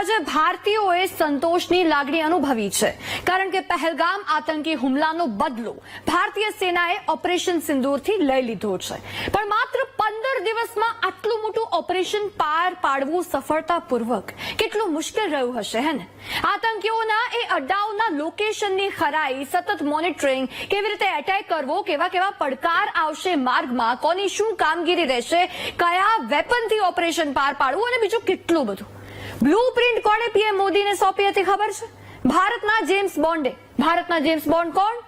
આજે ભારતીયોએ સંતોષની લાગણી અનુભવી છે. કારણ કે પહેલગામ આતંકી હુમલાનો બદલો ભારતીય સેનાએ ઓપરેશન સિંદૂરથી લઈ લીધો છે. પણ માત્ર પંદર દિવસમાં આટલું મોટું ઓપરેશન પાર પાડવું સફળતાપૂર્વક કેટલું મુશ્કેલ રહ્યું હશે, હે ને? આતંકીઓના એ અડ્ડાઓના લોકેશનની ખરાઈ, સતત મોનિટરિંગ કેવી રીતે એટેક કરવો, કેવા કેવા પડકાર આવશે માર્ગમાં, કોની શું કામગીરી રહેશે, કયા વેપનથી ઓપરેશન પાર પાડવું અને બીજું કેટલું બધું? બ્લુ પ્રિન્ટ કોણે પીએમ મોદીને સોંપી હતી ખબર છે ભારતના જેમ્સ બોન્ડે ભારતના જેમ્સ બોન્ડ કોણ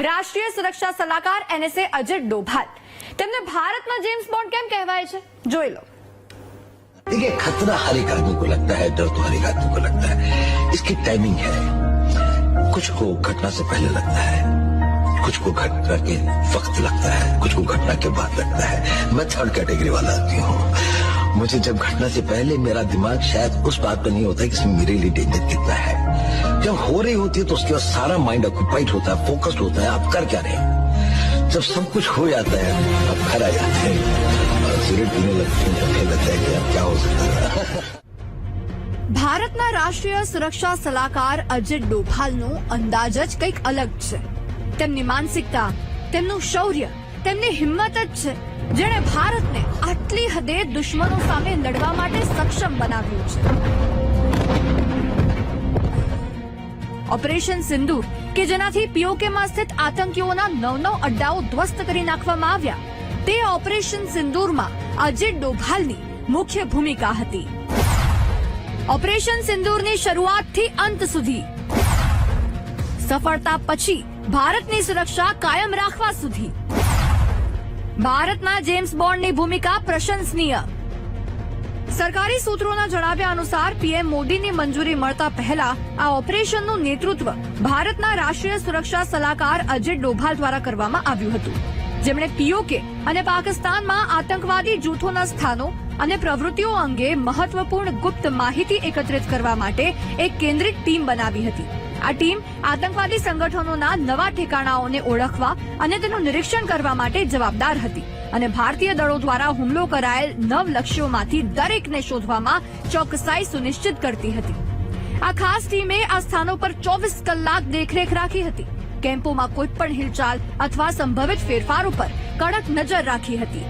રાષ્ટ્રીય સુરક્ષા સલાહકાર એનએસએ અજિત ડોભાલ તેમને ભારતના જેમ્સ બોન્ડ કેમ કહેવાય છે જોઈ લો देखिए खतरा हर एक आदमी को लगता है डर तो हर एक आदमी को लगता है इसकी टाइमिंग है कुछ को घटना से पहले लगता है कुछ को घटना के वक्त लगता है कुछ को घटना के बाद लगता है मैं थर्ड कैटेगरी वाला आदमी हूँ मुझे जब घटना से पहले मेरा दिमाग शायद उस बात पर नहीं होता कि इसमें मेरे लिए डेंजर कितना है जब हो रही होती है तो उसके बाद सारा माइंड ऑक्यूपाइड होता है फोकस्ड होता है आप कर क्या रहे हैं जब सब कुछ हो जाता है अब घर आ जाते हैं और सिगरेट पीने लगते हैं तो फिर लगता है कि अब क्या हो सकता है ભારતના રાષ્ટ્રીય સુરક્ષા સલાહકાર અજિત ડોભાલનો અંદાજ જ કંઈક અલગ છે તેમની માનસિકતા તેમનું શૌર્ય તેમની હિંમત જ છે જેણે ભારતને આટલી હદે દુશ્મનો સામે લડવા માટે સક્ષમ બનાવ્યું છે. ઓપરેશન સિંદૂર કે જેનાથી પીઓકેમાં સ્થિત આતંકીઓના નવ નવ અડ્ડાઓ ધ્વસ્ત કરી નાખવામાં આવ્યા, તે ઓપરેશન સિંદૂરમાં અજિત ડોભાલની મુખ્ય ભૂમિકા હતી. ઓપરેશન સિંદૂરની શરૂઆતથી અંત સુધી. સફળતા પછી ભારતની સુરક્ષા કાયમ રાખવા સુધી. ભારતના જેમ્સ બોન્ડની ભૂમિકા પ્રશંસનીય. સરકારી સૂત્રોના જણાવ્યા અનુસાર પીએમ મોદીની મંજૂરી મળતા પહેલા આ ઓપરેશનનું નેતૃત્વ ભારતના રાષ્ટ્રીય સુરક્ષા સલાહકાર અજિત ડોભાલ દ્વારા કરવામાં આવ્યું હતું. જેમણે પીઓકે અને પાકિસ્તાનમાં આતંકવાદી જૂથોના સ્થાનો અને પ્રવૃત્તિઓ અંગે મહત્વપૂર્ણ ગુપ્ત માહિતી એકત્રિત કરવા માટે એક કેન્દ્રિત ટીમ બનાવી હતી. આ ટીમ આતંકવાદી સંગઠનોના નવા ઠેકાણાઓને ઓળખવા અને તેનું નિરીક્ષણ કરવા માટે જવાબદાર હતી. અને ભારતીય દળો દ્વારા હુમલો કરાયેલ નવ લક્ષ્યોમાંથી દરેકને શોધવામાં ચોકસાઈ સુનિશ્ચિત કરતી હતી. આ ખાસ ટીમે આ સ્થાનો પર ચોવીસ કલાક દેખરેખ રાખી હતી. કેમ્પોમાં કોઈ પણ હિલચાલ અથવા સંભવિત ફેરફારો પર કડક નજર રાખી હતી.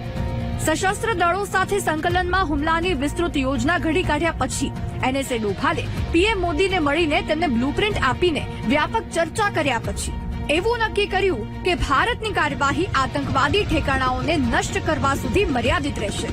સશસ્ત્ર દળો સાથે સંકલનમાં હુમલાની વિસ્તૃત યોજના ઘડી કાઢ્યા પછી એનએસએ ડોભાલે પીએમ મોદીને મળીને તેમને બ્લુપ્રિન્ટ આપીને વ્યાપક ચર્ચા કર્યા પછી. એવું નક્કી કર્યું કે ભારતની કાર્યવાહી આતંકવાદી ઠેકાણાઓને નષ્ટ કરવા સુધી મર્યાદિત રહેશે.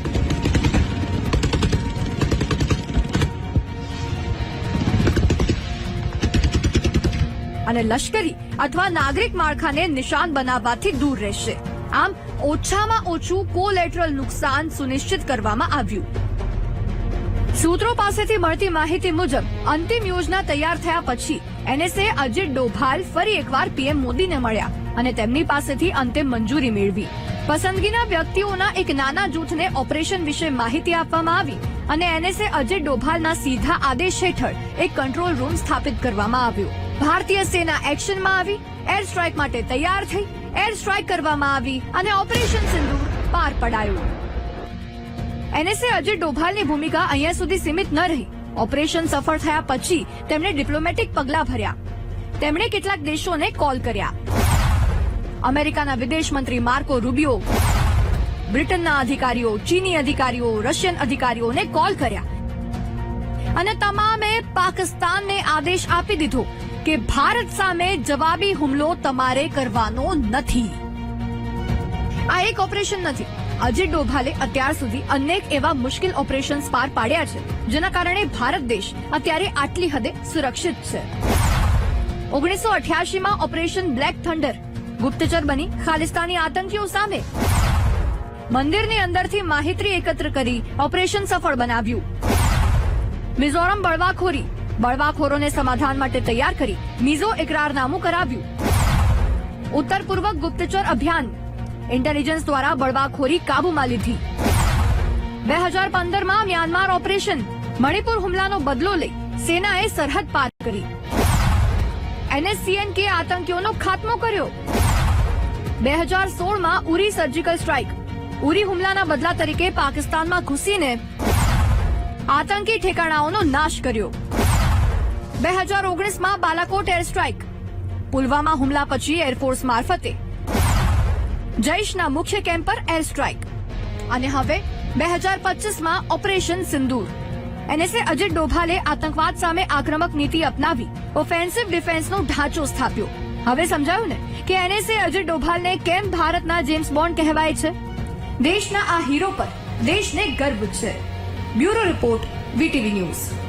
અને લશ્કરી અથવા નાગરિક માળખાને નિશાન બનાવવાથી દૂર રહેશે. આમ, ઓછામાં ઓછું કોલેટરલ નુકસાન સુનિશ્ચિત કરવામાં આવ્યું. સૂત્રો પાસેથી મળતી માહિતી મુજબ, અંતિમ યોજના તૈયાર થયા પછી એનએસએ અજીત ડોભાલ ફરી એકવાર પીએમ મોદીને મળ્યા અને તેમની પાસેથી અંતિમ મંજૂરી મેળવી. પસંદગીના વ્યક્તિઓના એક નાના જૂથને ઓપરેશન વિશે માહિતી આપવામાં આવી અને એનએસએ અજિત ડોભાલના સીધા આદેશ હેઠળ એક કંટ્રોલ રૂમ સ્થાપિત કરવામાં આવ્યો. ભારતીય સેના એક્શનમાં આવી, એર સ્ટ્રાઇક માટે તૈયાર થઈ, એર સ્ટ્રાઇક કરવામાં આવી અને ઓપરેશન સિંધુ પાર પડાયું. એનએસએ અજય ડોભાલની ભૂમિકા અહીંયા સુધી સીમિત ન રહી. ઓપરેશન સફળ થયા પછી તેમણે ડિપ્લોમેટિક પગલાં ભર્યા. તેમણે કેટલાક દેશોને કોલ કર્યા. અમેરિકાના વિદેશ મંત્રી માર્કો રૂબિયો, બ્રિટનના અધિકારીઓ, ચીની અધિકારીઓ, રશિયન અધિકારીઓને કોલ કર્યા. અને તમામે પાકિસ્તાનને આદેશ આપી દીધો કે ભારત સામે જવાબી હુમલો તમારે કરવાનો નથી. આ એક ઓપરેશન નથી. અજય ડોભાલે અત્યાર સુધી અનેક એવા મુશ્કેલ ઓપરેશન્સ પાર પાડ્યા છે, જેના કારણે ભારત દેશ અત્યારે આટલી હદે સુરક્ષિત છે. ઓગણીસો અઠ્યાસીમાં ઓપરેશન બ્લેક થંડર, ગુપ્તચર બની ખાલિસ્તાની આતંકીઓ સામે. મંદિરની અંદરથી માહિતી એકત્ર કરી ઓપરેશન સફળ બનાવ્યું. મિઝોરમ બળવાખોરી, બળવાખોરોને સમાધાન માટે તૈયાર કરી મિઝો એકરારનામું કરાવ્યું. ઉત્તર પૂર્વ ગુપ્તચર અભિયાન ઇન્ટેલિજન્સ દ્વારા બળવાખોરી કાબૂમાં લીધી. બે હજાર પંદરમાં મ્યાનમાર ઓપરેશન મણિપુર હુમલાનો બદલો લઈ સેનાએ સરહદ પાર કરી. એનએસસીએન કે આતંકીઓનો ખાત્મો કર્યો. બે હજાર સોળમાં ઉરી સર્જિકલ સ્ટ્રાઇક. ઉરી હુમલાના બદલા તરીકે પાકિસ્તાનમાં ઘૂસીને આતંકી ઠેકાણાઓનો નાશ કર્યો. બે હજાર ઓગણીસમાં બાલાકોટ એર સ્ટ્રાઇક. પુલવામા હુમલા પછી એરફોર્સ મારફતે જૈશના મુખ્ય કેમ્પ પર એર સ્ટ્રાઇક. અને હવે બે હજાર પચીસમાં ઓપરેશન સિંદૂર. એનએસએ અજીત ડોભાલે આતંકવાદ સામે આક્રમક નીતિ અપનાવી, ઓફેન્સિવ ડિફેન્સનો ઢાંચો સ્થાપ્યો. હવે સમજાયું ને કે એનએસએ અજીત ડોભાલને કેમ ભારતના જેમ્સ બોન્ડ કહેવાય છે? દેશના આ હીરો પર દેશને ગર્વ છે. Bureau report, VTV news.